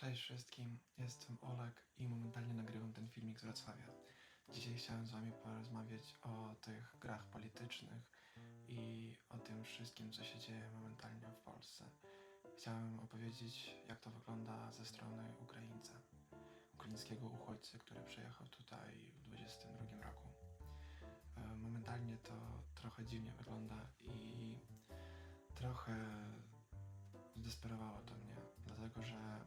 Cześć wszystkim, jestem Olek i momentalnie nagrywam ten filmik z Wrocławia. Dzisiaj chciałem z Wami porozmawiać o tych grach politycznych i o tym wszystkim, co się dzieje momentalnie w Polsce. Chciałem opowiedzieć, jak to wygląda ze strony Ukraińca, ukraińskiego uchodźcy, który przyjechał tutaj w 22 roku. E, Momentalnie to trochę dziwnie wygląda i trochę zdesperowało to mnie, dlatego że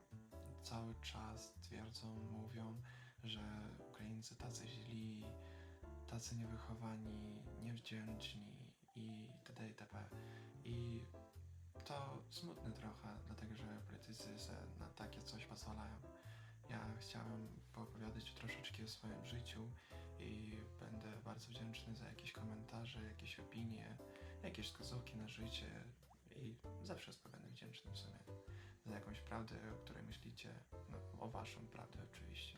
cały czas twierdzą, mówią, że Ukraińcy tacy źli, tacy niewychowani, niewdzięczni i itd. itp. I to smutne trochę, dlatego że politycy se na takie coś pozwalają. Ja chciałem poopowiadać troszeczkę o swoim życiu i będę bardzo wdzięczny za jakieś komentarze, jakieś opinie, jakieś wskazówki na życie i za wszystko będę wdzięczny w sumie. Za jakąś prawdę, o której myślicie, no, o waszą prawdę oczywiście.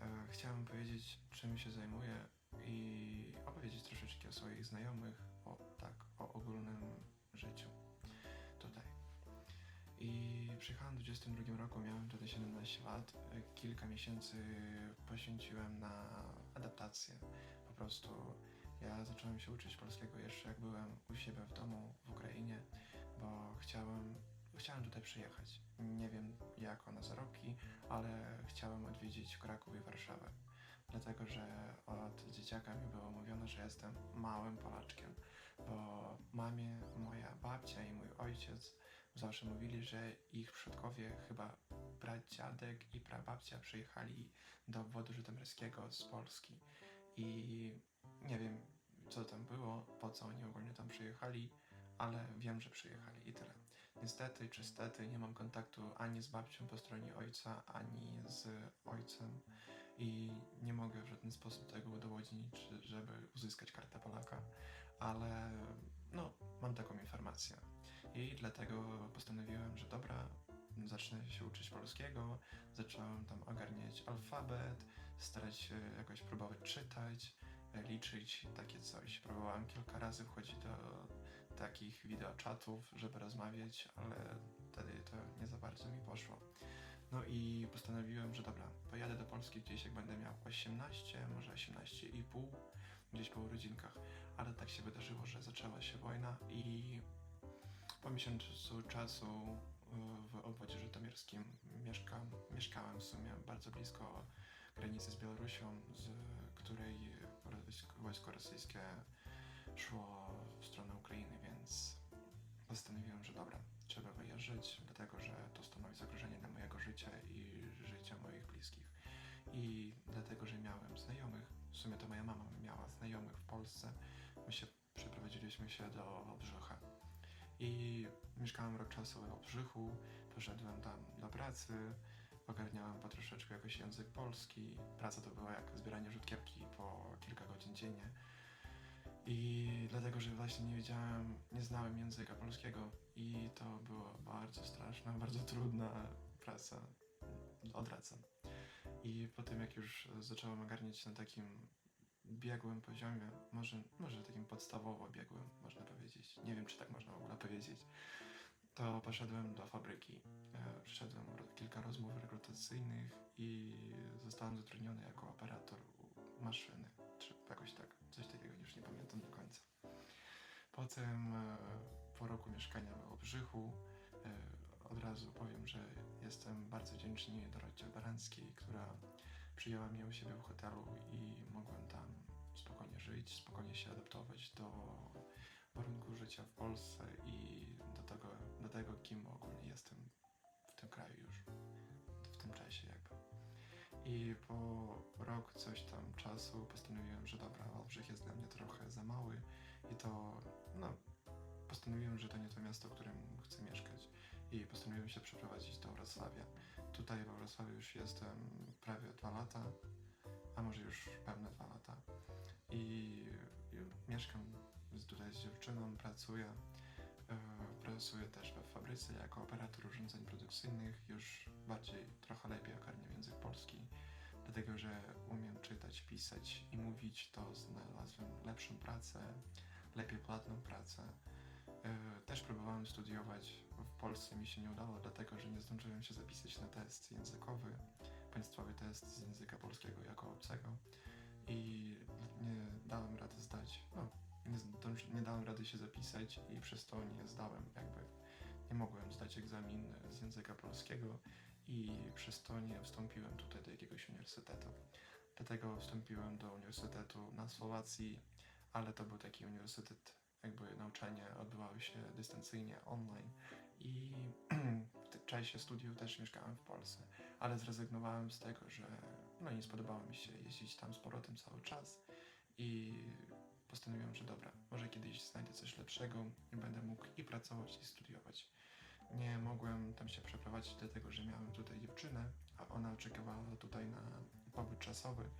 E, chciałem powiedzieć, czym się zajmuję i opowiedzieć troszeczkę o swoich znajomych, o tak, o ogólnym życiu tutaj. I przyjechałem w 22 roku, miałem wtedy 17 lat. E, Kilka miesięcy poświęciłem na adaptację. Po prostu ja zacząłem się uczyć polskiego jeszcze jak byłem u siebie w domu w Ukrainie, bo chciałem, chciałem tutaj przyjechać. Nie wiem jak na zarobki, ale chciałem odwiedzić Kraków i Warszawę. Dlatego, że od dzieciaka mi było mówione, że jestem małym Polaczkiem, bo mamie, moja babcia i mój ojciec zawsze mówili, że ich przodkowie, chyba pradziadek i prababcia przyjechali do obwodu żytomierskiego z Polski. I nie wiem, co tam było, po co oni ogólnie tam przyjechali, ale wiem, że przyjechali i tyle. Niestety czy stety nie mam kontaktu ani z babcią po stronie ojca, ani z ojcem i nie mogę w żaden sposób tego udowodnić, żeby uzyskać kartę Polaka, ale no, mam taką informację. I dlatego postanowiłem, że dobra, zacznę się uczyć polskiego, zacząłem tam ogarniać alfabet, starać się jakoś próbować czytać, liczyć, takie coś. Próbowałem kilka razy wchodzić do takich wideoczatów, żeby rozmawiać, ale wtedy to nie za bardzo mi poszło. No i postanowiłem, że dobra, pojadę do Polski gdzieś jak będę miał 18, może 18 i pół, gdzieś po urodzinkach. Ale tak się wydarzyło, że zaczęła się wojna i po miesiącu czasu y, w obwodzie żytomierskim mieszkam, mieszkałem w sumie bardzo blisko granicy z Białorusią, z której wojsko rosyjskie szło w stronę Ukrainy, więc postanowiłem, że dobra, trzeba wyjeżdżać, dlatego że to stanowi zagrożenie dla mojego życia i życia moich bliskich. I dlatego, że miałem znajomych, w sumie to moja mama miała znajomych w Polsce, my się przeprowadziliśmy się do Obrzycha. I mieszkałem rok czasu w Obrzychu, poszedłem tam do pracy, ogarniałem po troszeczkę jakoś język polski. Praca to była jak zbieranie rzutkiewki po kilka godzin dziennie. I dlatego, że właśnie nie wiedziałem, nie znałem języka polskiego i to była bardzo straszna, bardzo trudna praca. Odradzam. I po tym, jak już zacząłem ogarniać na takim biegłym poziomie, może, może takim podstawowo biegłym, można powiedzieć. Nie wiem, czy tak można w ogóle powiedzieć. To poszedłem do fabryki. E, Przeszedłem ro- kilka rozmów rekrutacyjnych i zostałem zatrudniony jako operator maszyny, czy Potem e, po roku mieszkania w Obrzychu e, od razu powiem, że jestem bardzo wdzięczny Dorocie Baranckiej, która przyjęła mnie u siebie w hotelu i mogłem tam spokojnie żyć, spokojnie się adaptować do warunków życia w Polsce i do tego, do tego kim ogólnie jestem w tym kraju już, w tym czasie jakby. I po rok coś tam czasu postanowiłem, że dobra, Wałbrzych jest dla mnie trochę za mały i to, no, postanowiłem, że to nie to miasto, w którym chcę mieszkać i postanowiłem się przeprowadzić do Wrocławia. Tutaj we Wrocławiu już jestem prawie dwa lata, a może już pełne dwa lata. I, i mieszkam tutaj z dziewczyną, pracuję. E, pracuję też we fabryce jako operator urządzeń produkcyjnych. Już bardziej, trochę lepiej ogarniam język polski. Dlatego, że umiem czytać, pisać i mówić, to znalazłem lepszą pracę, lepiej płatną pracę. E, Też próbowałem studiować w Polsce, mi się nie udało, dlatego że nie zdążyłem się zapisać na test językowy, państwowy test z języka polskiego jako obcego i nie dałem rady zdać, no, nie, nie dałem rady się zapisać i przez to nie zdałem, jakby nie mogłem zdać egzamin z języka polskiego i przez to nie wstąpiłem tutaj do jakiegoś uniwersytetu. Dlatego wstąpiłem do uniwersytetu na Słowacji, ale to był taki uniwersytet, jakby nauczania odbywały się dystancyjnie, online i w czasie studiów też mieszkałem w Polsce, ale zrezygnowałem z tego, że no nie spodobało mi się jeździć tam z powrotem cały czas i postanowiłem, że dobra, może kiedyś znajdę coś lepszego i będę mógł i pracować i studiować. Nie mogłem tam się przeprowadzić, dlatego że miałem tutaj dziewczynę, a ona oczekiwała tutaj na pobyt czasowy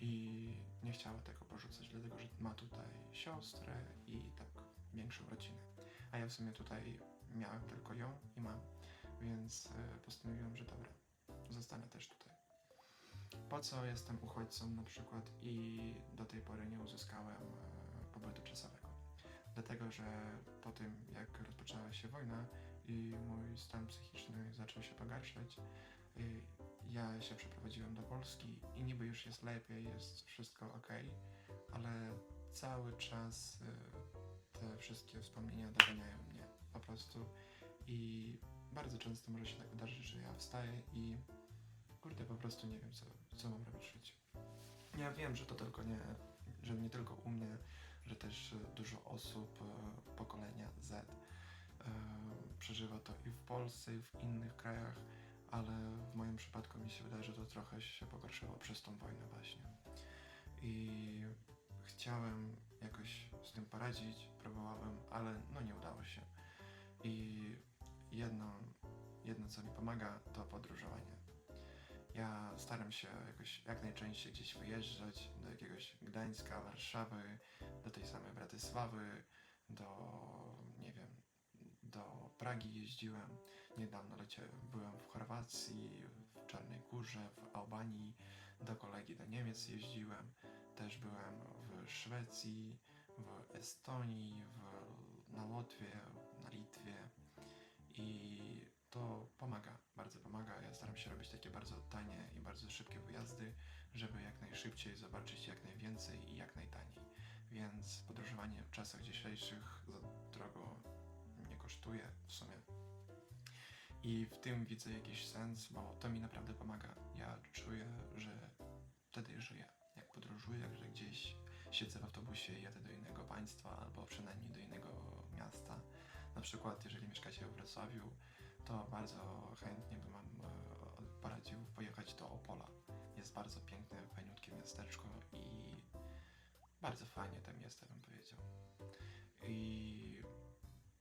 i nie chciała tego porzucać, dlatego że ma tutaj siostrę i tak większą rodzinę. A ja w sumie tutaj miałem tylko ją i mam, więc e, postanowiłem, że dobra, zostanę też tutaj. Po co jestem uchodźcą na przykład i do tej pory nie uzyskałem e, pobytu czasowego? Dlatego, że po tym jak rozpoczęła się wojna i mój stan psychiczny zaczął się pogarszać, y, ja się przeprowadziłem do Polski i niby już jest lepiej, jest wszystko ok, ale cały czas y, te wszystkie wspomnienia doganiają mnie po prostu i bardzo często może się tak wydarzyć, że ja wstaję i kurde, po prostu nie wiem, co, co mam robić w życiu. Ja wiem, że to tylko nie, że nie tylko u mnie, że też e, dużo osób e, pokolenia Z e, przeżywa to i w Polsce, i w innych krajach, ale w moim przypadku mi się wydaje, że to trochę się pogorszyło przez tą wojnę właśnie. I chciałem jakoś z tym poradzić, próbowałem, ale no nie udało się. I jedno, jedno co mi pomaga, to podróżowanie. Ja staram się jakoś jak najczęściej gdzieś wyjeżdżać do jakiegoś Gdańska, Warszawy, do tej samej Bratysławy, do nie wiem, do Pragi jeździłem. Niedawno lecie, byłem w Chorwacji, w Czarnej Górze, w Albanii, do kolegi do Niemiec jeździłem. Też byłem w Szwecji, w Estonii, w, na Łotwie, na Litwie i to pomaga, bardzo pomaga. Ja staram się robić takie bardzo tanie i bardzo szybkie wyjazdy, żeby jak najszybciej zobaczyć jak najwięcej i jak najtaniej. Więc podróżowanie w czasach dzisiejszych za drogo nie kosztuje w sumie. I w tym widzę jakiś sens, bo to mi naprawdę pomaga. Ja czuję, że wtedy żyję. Jak podróżuję, że gdzieś siedzę w autobusie i jadę do innego państwa, albo przynajmniej do innego miasta. Na przykład, jeżeli mieszkacie w Wrocławiu, to bardzo chętnie bym wam e, poradził pojechać do Opola. Jest bardzo piękne, fajniutkie miasteczko i bardzo fajnie tam jest, bym powiedział. I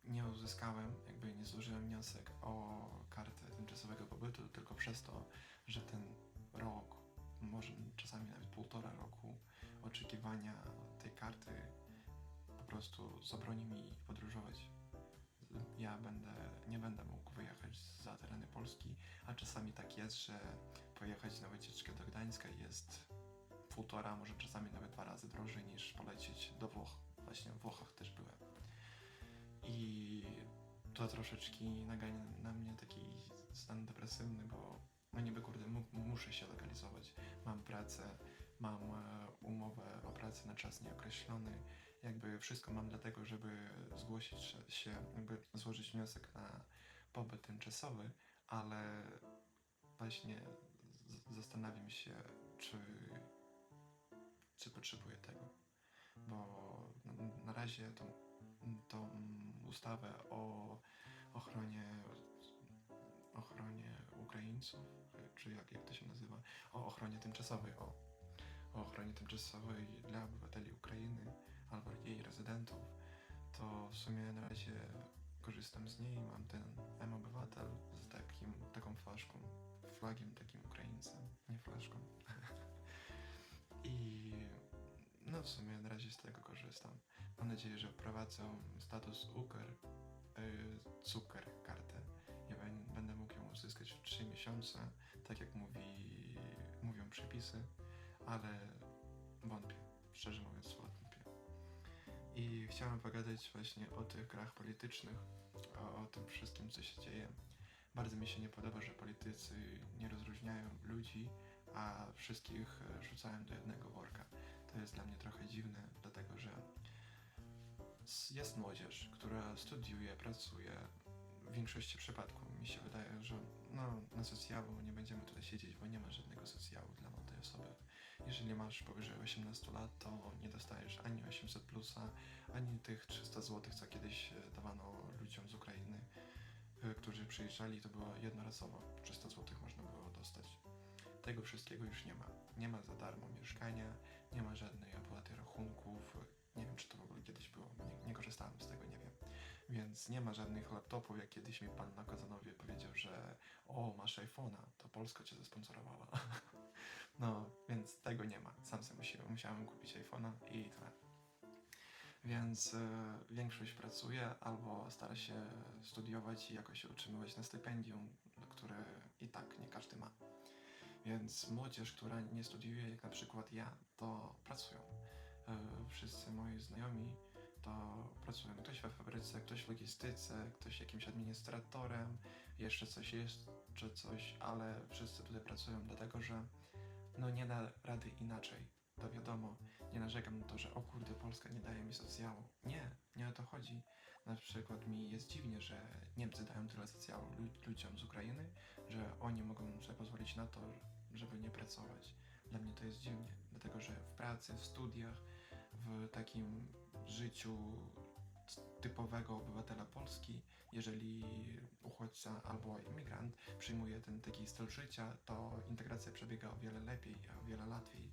nie uzyskałem, jakby nie złożyłem wniosek o kartę tymczasowego pobytu tylko przez to, że ten rok, może czasami nawet półtora roku oczekiwania tej karty po prostu zabroni mi podróżować. Ja będę, nie będę mógł wyjechać za tereny Polski, a czasami tak jest, że pojechać na wycieczkę do Gdańska jest półtora, może czasami nawet dwa razy drożej niż polecieć do Włoch. Właśnie w Włochach też byłem. I to troszeczkę nagania na mnie taki stan depresywny, bo no niby kurde mu, muszę się legalizować. Mam pracę, mam e, umowę o pracę na czas nieokreślony. Jakby wszystko mam dlatego, żeby zgłosić się, jakby złożyć wniosek na pobyt tymczasowy, ale właśnie zastanawiam się, czy, czy potrzebuję tego. Bo na, na razie tą, tą ustawę o ochronie ochronie Ukraińców, czy jak, jak to się nazywa, o ochronie tymczasowej, o, o ochronie tymczasowej dla obywateli Ukrainy albo jej rezydentów, to w sumie na razie korzystam z niej, mam ten M-Obywatel z takim, taką flaszką, flagiem takim Ukraińcem, nie flaszką. I no w sumie na razie z tego korzystam. Mam nadzieję, że wprowadzą status Uker, y, cukier kartę. Ja bę- będę mógł ją uzyskać w 3 miesiące, tak jak mówi, mówią przepisy, ale wątpię, szczerze mówiąc wątpię. I chciałem pogadać właśnie o tych grach politycznych, o, o tym wszystkim, co się dzieje. Bardzo mi się nie podoba, że politycy nie rozróżniają ludzi, a wszystkich e, rzucają do jednego worka. To jest dla mnie trochę dziwne, dlatego że jest młodzież, która studiuje, pracuje. W większości przypadków mi się wydaje, że no, na socjalu nie będziemy tutaj siedzieć, bo nie ma żadnego socjalu dla. Jeżeli masz powyżej 18 lat, to nie dostajesz ani 800 plusa, ani tych 300 zł, co kiedyś e, dawano ludziom z Ukrainy, e, którzy przyjeżdżali, to było jednorazowo. 300 zł można było dostać. Tego wszystkiego już nie ma. Nie ma za darmo mieszkania, nie ma żadnej opłaty rachunków. Nie wiem, czy to w ogóle kiedyś było. Nie, nie korzystałem z tego, nie wiem. Więc nie ma żadnych laptopów, jak kiedyś mi pan na Kazanowie powiedział, że o, masz iPhone'a, to Polska cię zasponsorowała. No, więc tego nie ma. Sam sobie musiałem, musiałem kupić iPhone'a i tyle. Więc e, większość pracuje albo stara się studiować i jakoś utrzymywać na stypendium, które i tak nie każdy ma. Więc młodzież, która nie studiuje, jak na przykład ja, to pracują. E, wszyscy moi znajomi to pracują. Ktoś we fabryce, ktoś w logistyce, ktoś jakimś administratorem, jeszcze coś, jeszcze coś, ale wszyscy tutaj pracują, dlatego że no nie da rady inaczej. To wiadomo, nie narzekam na to, że o kurde, Polska nie daje mi socjalu. Nie, nie o to chodzi. Na przykład mi jest dziwnie, że Niemcy dają tyle socjalu lu- ludziom z Ukrainy, że oni mogą sobie pozwolić na to, żeby nie pracować. Dla mnie to jest dziwnie, dlatego że w pracy, w studiach, w takim życiu typowego obywatela Polski, jeżeli uchodźca albo imigrant przyjmuje ten taki styl życia, to integracja przebiega o wiele lepiej, o wiele łatwiej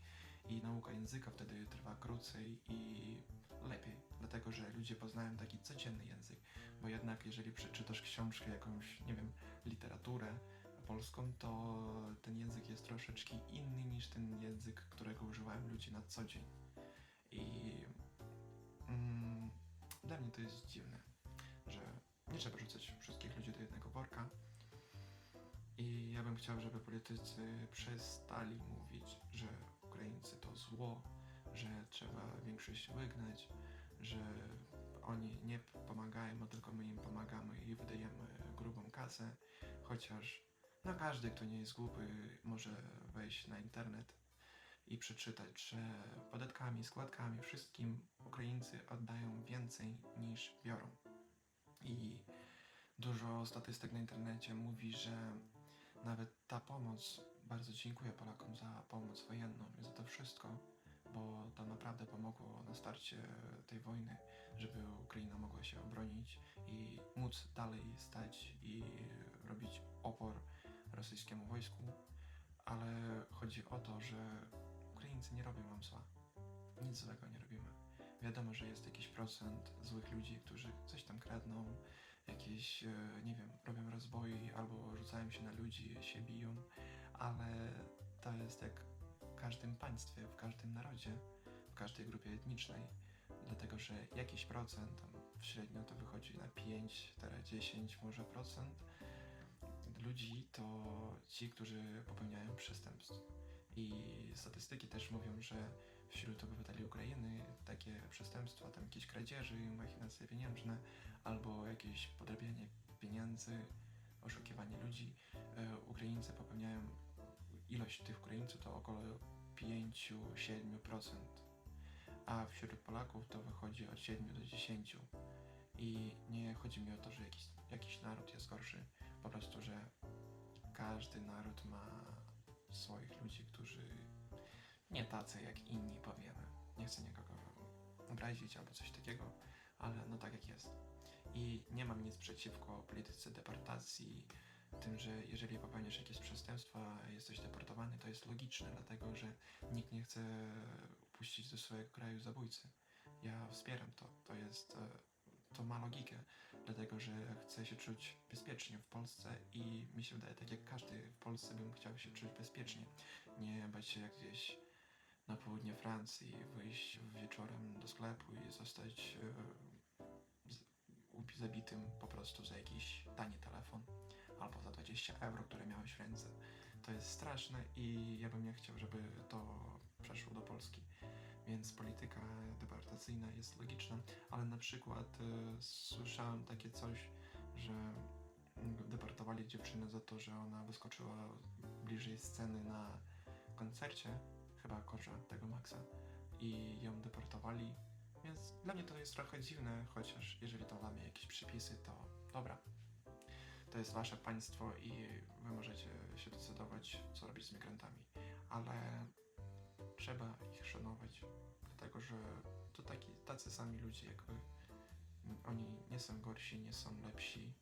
i nauka języka wtedy trwa krócej i lepiej, dlatego że ludzie poznają taki codzienny język, bo jednak jeżeli przeczytasz książkę, jakąś, nie wiem, literaturę polską, to ten język jest troszeczkę inny niż ten język, którego używają ludzie na co dzień. I mm, dla mnie to jest dziwne, że nie trzeba rzucać wszystkich ludzi do jednego worka. I ja bym chciał, żeby politycy przestali mówić, że Ukraińcy to zło, że trzeba większość wygnać, że oni nie pomagają, a tylko my im pomagamy i wydajemy grubą kasę, chociaż no każdy, kto nie jest głupy, może wejść na internet i przeczytać, że podatkami, składkami, wszystkim Ukraińcy oddają więcej niż biorą. I dużo statystyk na internecie mówi, że nawet ta pomoc, bardzo dziękuję Polakom za pomoc wojenną i za to wszystko, bo to naprawdę pomogło na starcie tej wojny, żeby Ukraina mogła się obronić i móc dalej stać i robić opór rosyjskiemu wojsku, ale chodzi o to, że Ukraińcy nie robią nam zła. Nic złego nie robimy. Wiadomo, że jest jakiś procent złych ludzi, którzy coś tam kradną, jakieś, e, nie wiem, robią rozboi albo rzucają się na ludzi, się biją, ale to jest jak w każdym państwie, w każdym narodzie, w każdej grupie etnicznej, dlatego że jakiś procent, tam średnio to wychodzi na 5-10 może procent ludzi to ci, którzy popełniają przestępstw. I statystyki też mówią, że wśród obywateli Ukrainy takie przestępstwa, tam jakieś kradzieży, machinacje pieniężne albo jakieś podrabianie pieniędzy, oszukiwanie ludzi, e, Ukraińcy popełniają, ilość tych Ukraińców to około 5-7%, a wśród Polaków to wychodzi od 7 do 10. I nie chodzi mi o to, że jakiś, jakiś naród jest gorszy, po prostu, że każdy naród ma swoich ludzi, którzy nie tacy jak inni, powiemy. Nie chcę nikogo obrazić albo coś takiego, ale no tak jak jest. I nie mam nic przeciwko polityce deportacji, tym, że jeżeli popełniasz jakieś przestępstwa, jesteś deportowany, to jest logiczne, dlatego że nikt nie chce puścić do swojego kraju zabójcy. Ja wspieram to. To jest, e, to ma logikę, dlatego że chcę się czuć bezpiecznie w Polsce i mi się wydaje, tak jak każdy w Polsce bym chciał się czuć bezpiecznie. Nie bać się gdzieś na południe Francji, wyjść wieczorem do sklepu i zostać e, zabitym po prostu za jakiś tani telefon albo za 20 euro, które miałeś w ręce. To jest straszne i ja bym nie chciał, żeby to przeszło do Polski. Więc polityka deportacyjna jest logiczna, ale na przykład e, słyszałem takie coś, że deportowali dziewczynę za to, że ona wyskoczyła bliżej sceny na koncercie, chyba korze tego Maxa, i ją deportowali, więc dla mnie to jest trochę dziwne, chociaż jeżeli to łamie jakieś przepisy, to dobra. To jest wasze państwo i wy możecie się decydować, co robić z migrantami, ale trzeba ich szanować, dlatego że to taki, tacy sami ludzie jak wy. Oni nie są gorsi, nie są lepsi,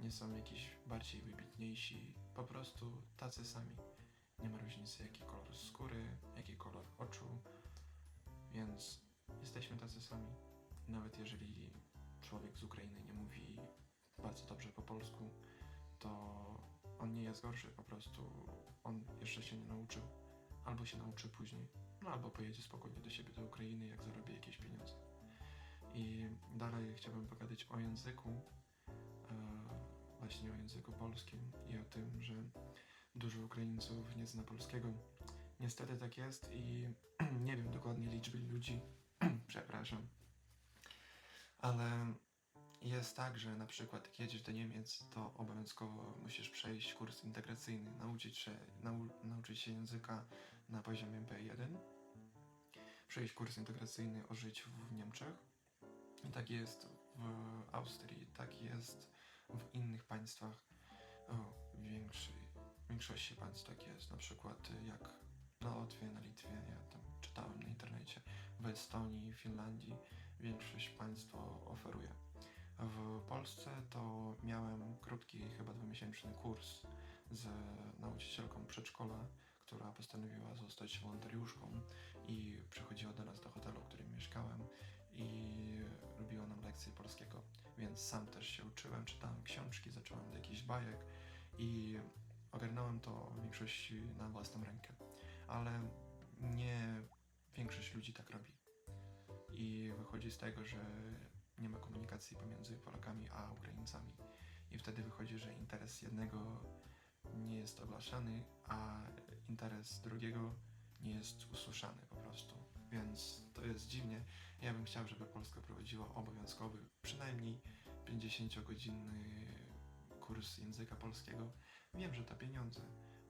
nie są jakiś bardziej wybitniejsi, po prostu tacy sami. Nie ma różnicy, jaki kolor skóry, jaki kolor oczu, więc jesteśmy tacy sami. Nawet jeżeli człowiek z Ukrainy nie mówi bardzo dobrze po polsku, to on nie jest gorszy, po prostu on jeszcze się nie nauczył. Albo się nauczy później, no albo pojedzie spokojnie do siebie do Ukrainy, jak zarobi jakieś pieniądze. I dalej chciałbym pogadać o języku, e, właśnie o języku polskim i o tym, że dużo Ukraińców nie zna polskiego. Niestety tak jest i nie wiem dokładnie liczby ludzi, przepraszam, ale jest tak, że na przykład jak jedziesz do Niemiec, to obowiązkowo musisz przejść kurs integracyjny, nauczyć się, nau, nauczyć się języka na poziomie B1, przejść kurs integracyjny o życiu w Niemczech. I tak jest w Austrii, tak jest w innych państwach, o, w większej, większości państw tak jest, na przykład jak na Łotwie, na Litwie, ja tam czytałem na internecie, w Estonii, Finlandii większość państw to oferuje. W Polsce to miałem krótki, chyba dwumiesięczny kurs z nauczycielką przedszkola, która postanowiła zostać wolontariuszką i przychodziła do nas do hotelu, w którym mieszkałem i robiła nam lekcje polskiego, więc sam też się uczyłem, czytałem książki, zacząłem od jakichś bajek i ogarnąłem to w większości na własną rękę, ale nie większość ludzi tak robi. I wychodzi z tego, że nie ma komunikacji pomiędzy Polakami a Ukraińcami. I wtedy wychodzi, że interes jednego nie jest ogłaszany, a interes drugiego nie jest usłyszany po prostu. Więc to jest dziwnie. Ja bym chciał, żeby Polska prowadziła obowiązkowy, przynajmniej 50-godzinny kurs języka polskiego. Wiem, że to pieniądze,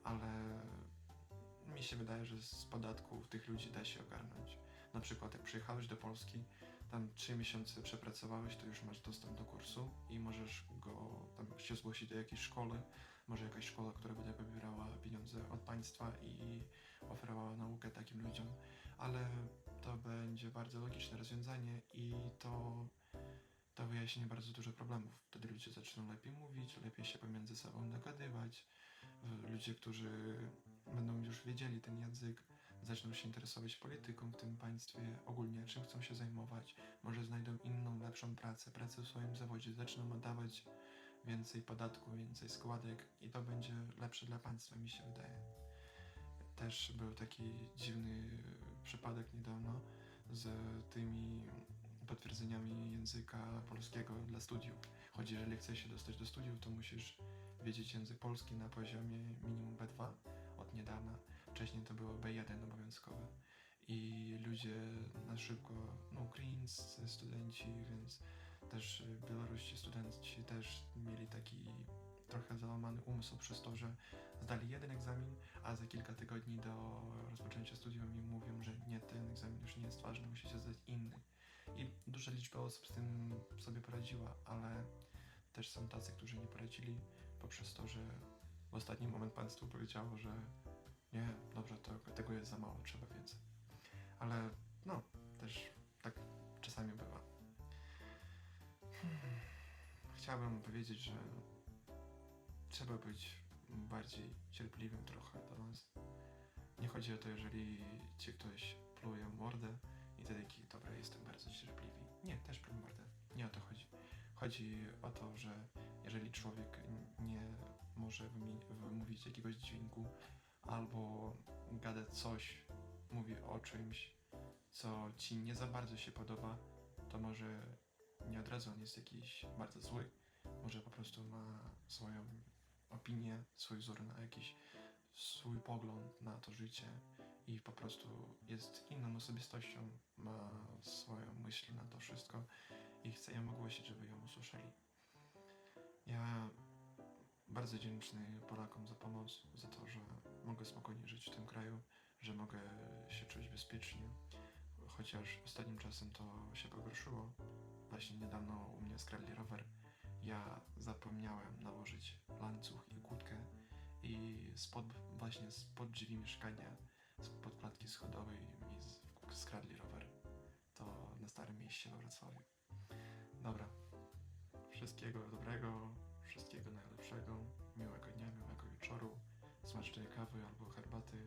ale mi się wydaje, że z podatków tych ludzi da się ogarnąć. Na przykład jak przyjechałeś do Polski, tam 3 miesiące przepracowałeś, to już masz dostęp do kursu i możesz go tam się zgłosić do jakiejś szkoły, może jakaś szkoła, która będzie pobierała pieniądze od państwa i oferowała naukę takim ludziom, ale to będzie bardzo logiczne rozwiązanie i to to wyjaśni bardzo dużo problemów. Wtedy ludzie zaczną lepiej mówić, lepiej się pomiędzy sobą dogadywać. Ludzie, którzy będą już wiedzieli ten język, zaczną się interesować polityką w tym państwie, ogólnie czym chcą się zajmować, może znajdą inną, lepszą pracę, pracę w swoim zawodzie, zaczną oddawać więcej podatku, więcej składek i to będzie lepsze dla państwa, mi się wydaje. Też był taki dziwny przypadek niedawno z tymi potwierdzeniami języka polskiego dla studiów. Choć jeżeli chcesz się dostać do studiów, to musisz wiedzieć język polski na poziomie minimum B2 od niedawna. Wcześniej to było B1 obowiązkowe. I ludzie na szybko, no ukraińscy studenci, więc też białoruscy studenci też mieli taki trochę załamany umysł przez to, że zdali jeden egzamin, a za kilka tygodni do rozpoczęcia studium im mówią, że nie, ten egzamin już nie jest ważny, musicie zdać inny. I duża liczba osób z tym sobie poradziła, ale też są tacy, którzy nie poradzili poprzez to, że w ostatni moment państwo powiedziało, że nie, dobrze, to, tego jest za mało, trzeba więcej. Ale no, też tak czasami bywa. Hmm. Chciałbym powiedzieć, że trzeba być bardziej cierpliwym trochę do nas. Nie chodzi o to, jeżeli ci ktoś pluje mordę i ty taki, dobra, jestem bardzo cierpliwy. Nie, też pluj mordę. Nie o to chodzi. Chodzi o to, że jeżeli człowiek nie może wymówić jakiegoś dźwięku albo gada coś, mówi o czymś, co ci nie za bardzo się podoba, to może nie od razu on jest jakiś bardzo zły. Może po prostu ma swoją opinię, swój wzór na jakiś swój pogląd na to życie i po prostu jest inną osobistością, ma swoją myśl na to wszystko i chcę ją ogłosić, żeby ją usłyszeli. Ja bardzo wdzięczny Polakom za pomoc, za to, że mogę spokojnie żyć w tym kraju, że mogę się czuć bezpiecznie, chociaż ostatnim czasem to się pogorszyło. Właśnie niedawno u mnie skradli rower. Ja zapomniałem nałożyć łańcuch i kłódkę i spod, właśnie spod drzwi mieszkania, spod klatki schodowej mi skradli rower. To na Starym Mieście we Wrocławiu. Dobra. Wszystkiego dobrego Wszystkiego najlepszego, miłego dnia, miłego wieczoru, smacznej kawy albo herbaty,